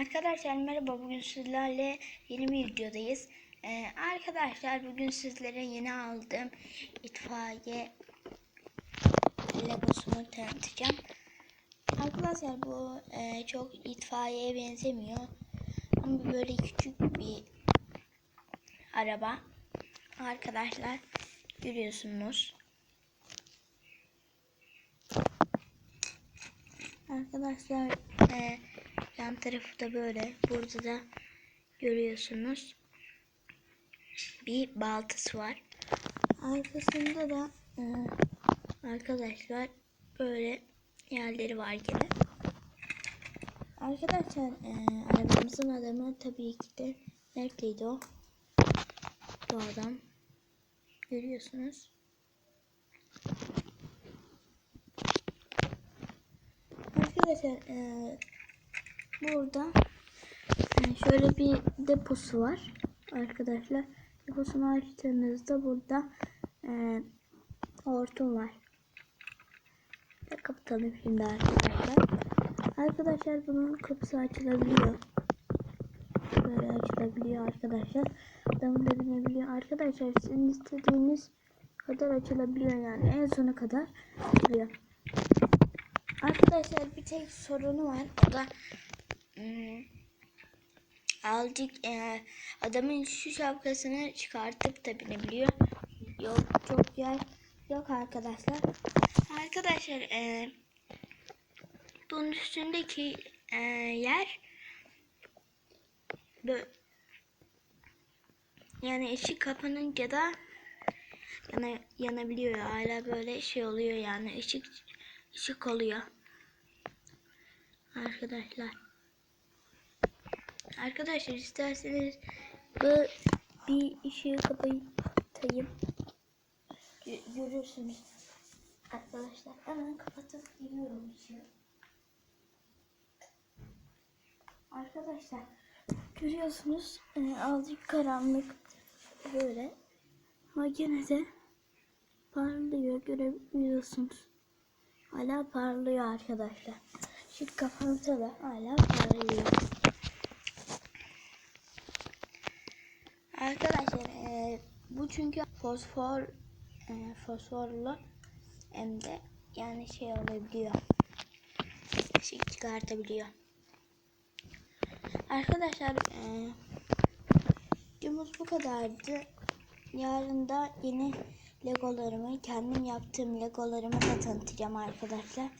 Arkadaşlar merhaba bugün sizlerle yeni bir videodayız. Ee, arkadaşlar bugün sizlere yeni aldığım itfaiye Legosunu tanıtacağım. Arkadaşlar bu e, çok itfaiyeye benzemiyor. Ama böyle küçük bir araba. Arkadaşlar görüyorsunuz. Arkadaşlar e, yan tarafı da böyle. Burada da görüyorsunuz bir baltası var. Arkasında da e, arkadaşlar böyle yerleri var gene. Arkadaşlar e, arabamızın adamı tabii ki de neredeydi o? Bu adam. Görüyorsunuz. Arkadaşlar e, burada e, şöyle bir deposu var arkadaşlar. Deposunu açtığınızda burada e, hortum var. Kapatalım şimdi arkadaşlar. Arkadaşlar bunun kapısı açılabiliyor. Böyle açılabiliyor arkadaşlar. Adamın da binebiliyor. Arkadaşlar sizin istediğiniz kadar açılabiliyor yani. En sona kadar açılıyor. Arkadaşlar bir tek sorunu var. O da azıcık e, adamın şu şapkasını çıkartıp da binebiliyor. Yok çok yer yok arkadaşlar. Arkadaşlar e, bunun üstündeki e, yer bö- yani ışık kapanınca da yana, yanabiliyor. Hala böyle şey oluyor yani ışık ışık oluyor. Arkadaşlar. Arkadaşlar isterseniz bu bir ışığı kapatayım. Gö- görürsünüz. Arkadaşlar hemen kapatıp giriyorum ışığı. Arkadaşlar görüyorsunuz e, azıcık karanlık böyle ama gene de parlıyor görebiliyorsunuz. Hala parlıyor arkadaşlar. Şu kapansa da hala parlıyor. Arkadaşlar e, bu çünkü fosfor e, fosforlu hem de yani şey olabiliyor. Işık çıkartabiliyor. Arkadaşlar e, bu kadardı. Yarın da yeni legolarımı, kendim yaptığım legolarımı da tanıtacağım arkadaşlar.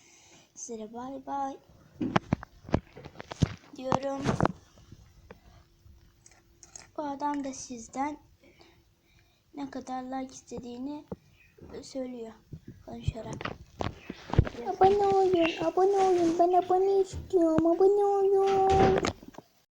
Size bay bay diyorum. Bu adam da sizden ne kadar like istediğini söylüyor konuşarak. Abone olun, abone olun. Ben abone istiyorum, abone olun.